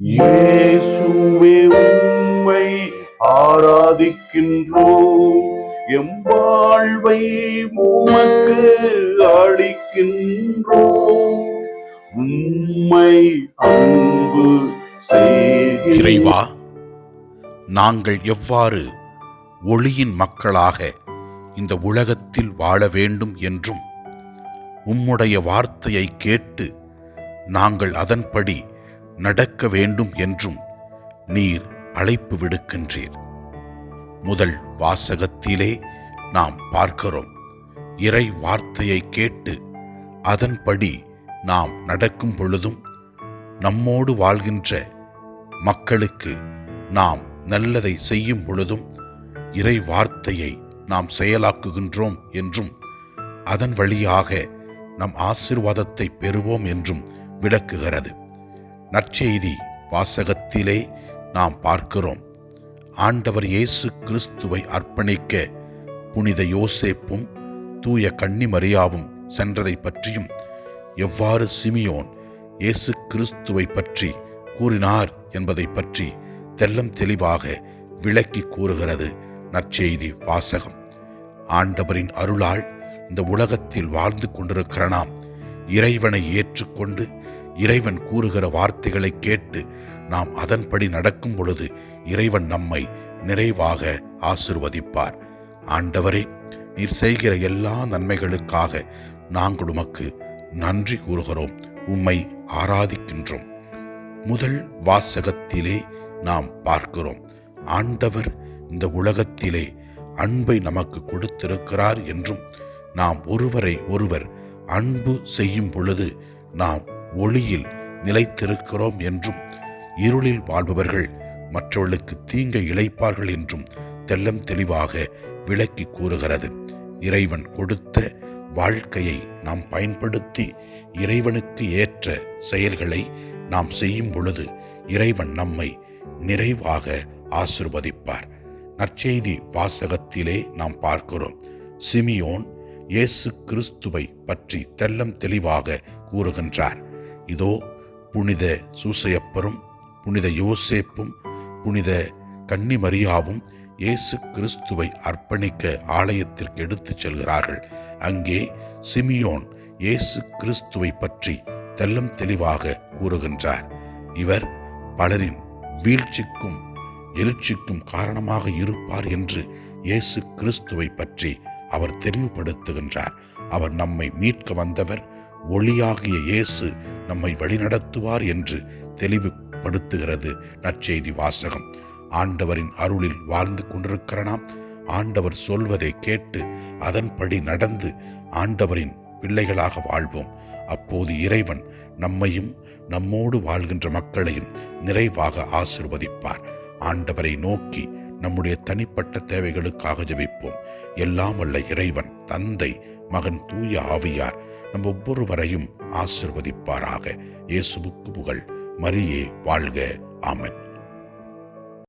இயேசுவே உம்மை ஆராதிக்கின்றோம். எம் வாழ்வை உமக்கு அளிக்கின்றோம். உம்மை அன்பு இறைவா நாங்கள் எவ்வாறு ஒளியின் மக்களாக இந்த உலகத்தில் வாழ வேண்டும் என்றும் உம்முடைய வார்த்தையை கேட்டு நாங்கள் அதன்படி நடக்க வேண்டும் என்றும் நீர் அழைப்பு விடுக்கின்றீர். முதல் வாசகத்திலே நாம் பார்க்கிறோம். இறை வார்த்தையை கேட்டு அதன்படி நாம் நடக்கும் பொழுதும் நம்மோடு வாழ்கின்ற மக்களுக்கு நாம் நல்லதை செய்யும் பொழுதும் இறை வார்த்தையை நாம் செயலாக்குகின்றோம் என்றும் அதன் வழியாக நம் ஆசிர்வாதத்தை பெறுவோம் என்றும் விளக்குகிறது. நற்செய்தி வாசகத்திலே நாம் பார்க்கிறோம். ஆண்டவர் இயேசு கிறிஸ்துவை அர்ப்பணிக்க புனித யோசேப்பும் தூய கன்னிமரியாவும் சென்றதை பற்றியும் எவ்வாறு சிமியோன் இயேசு கிறிஸ்துவை பற்றி கூறினார் என்பதை பற்றி தெல்லம் தெளிவாக விளக்கி கூறுகிறது நற்செய்தி வாசகம். ஆண்டவரின் அருளால் இந்த உலகத்தில் வாழ்ந்து கொண்டிருக்கிற நாம் இறைவனை ஏற்றுக்கொண்டு இறைவன் கூறுகிற வார்த்தைகளை கேட்டு நாம் அதன்படி நடக்கும் பொழுது இறைவன் நம்மை நிறைவாக ஆசிர்வதிப்பார். ஆண்டவரே நீர் செய்கிற எல்லா நன்மைகளுக்காக நாங்கள் உமக்கு நன்றி கூறுகிறோம். உம்மை ஆராதிக்கின்றோம். முதல் வாசகத்திலே நாம் பார்க்கிறோம். ஆண்டவர் இந்த உலகத்திலே அன்பை நமக்கு கொடுத்திருக்கிறார் என்றும் நாம் ஒருவரை ஒருவர் அன்பு செய்யும் பொழுது நாம் ஒளியில் நிலைத்திருக்கிறோம் என்றும் இருளில் வாழ்பவர்கள் மற்றவர்களுக்கு தீங்கை இழைப்பார்கள் என்றும் தெல்லம் தெளிவாக விளக்கி கூறுகிறது. இறைவன் கொடுத்த வாழ்க்கையை நாம் பயன்படுத்தி இறைவனுக்கு ஏற்ற செயல்களை நாம் செய்யும் பொழுது இறைவன் நம்மை நிறைவாக ஆசிர்வதிப்பார். நற்செய்தி வாசகத்திலே நாம் பார்க்கிறோம். சிமியோன் இயேசு கிறிஸ்துவை பற்றி தெல்லம் தெளிவாக கூறுகின்றார். இதோ புனித சூசையப்பரும் புனித யோசேப்பும் புனித கன்னிமரியாவும் இயேசு கிறிஸ்துவை அர்ப்பணிக்க ஆலயத்திற்கு எடுத்துச் செல்கிறார்கள். அங்கே சிமியோன் இயேசு கிறிஸ்துவை பற்றி தெல்லம் தெளிவாக கூறுகின்றார். இவர் பலரின் வீழ்ச்சிக்கும் எழுச்சிக்கும் காரணமாக இருப்பார் என்று இயேசு கிறிஸ்துவை பற்றி அவர் தெளிவுபடுத்துகின்றார். அவர் நம்மை மீட்க வந்தவர் ஒளியாகிய இயேசு நம்மை வழிநடத்துவார் என்று தெளிவுபடுத்துகிறது. நற்செய்தி வாசகம். ஆண்டவரின் அருளில் வாழ்ந்து கொண்டிருக்கிற நாம் ஆண்டவர் சொல்வதை கேட்டு அதன்படி நடந்து ஆண்டவரின் பிள்ளைகளாக வாழ்வோம். அப்போது இறைவன் நம்மையும் நம்மோடு வாழ்கின்ற மக்களையும் நிறைவாக ஆசிர்வதிப்பார். ஆண்டவரை நோக்கி நம்முடைய தனிப்பட்ட தேவைகளுக்காக ஜெபிப்போம். எல்லாம் அல்ல இறைவன் தந்தை மகன் தூய ஆவியார் நம் ஒவ்வொருவரையும் ஆசிர்வதிப்பாராக. இயேசுவுக்கு புகழ். மரியே வாழ்க. ஆமன்.